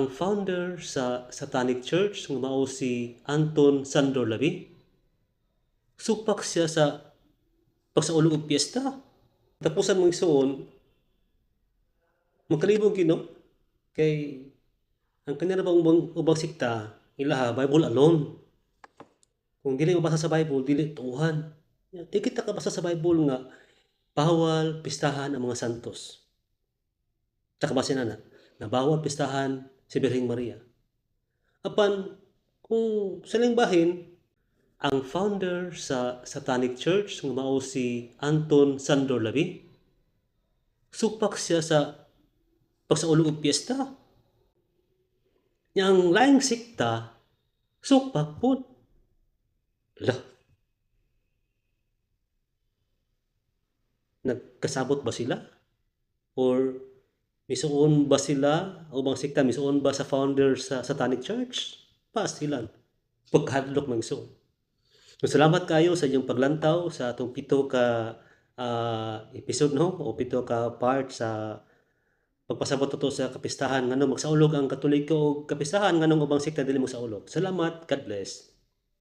Ang founder sa Satanic Church nga mao si Anton Sandor Labi. Supak siya sa pagsaulog og piyesta. Tapusan mo isuon magkalibog gino kay ang kanila bang ubang, ubang sikta ilaha Bible alone. Kung dili mabasa sa Bible, dili tuhan. Di kita kabasa sa Bible nga bawal pistahan ang mga santos. Takabasa na na, na bawal pistahan si Birheng Maria. Apan, kung sa lingbahin, ang founder sa Satanic Church nga mao si Anton Sandor Labi, supak siya sa pagsaulog og piyesta. Yang laing sikta, supak po. Lah. Nagkasabot ba sila? Or misuon ba sila o bang sikta misuon ba sa founder sa Satanic Church? Pastilan. Pagkadlok man so. So, salamat kayo sa inyong paglantaw sa atong pito ka ah, episode no o pito ka part sa pagpasabot to sa kapistahan ngano magsaulog ang katoliko og kapistahan nganong ubang sikta dili mo sa ulog. Salamat. God bless.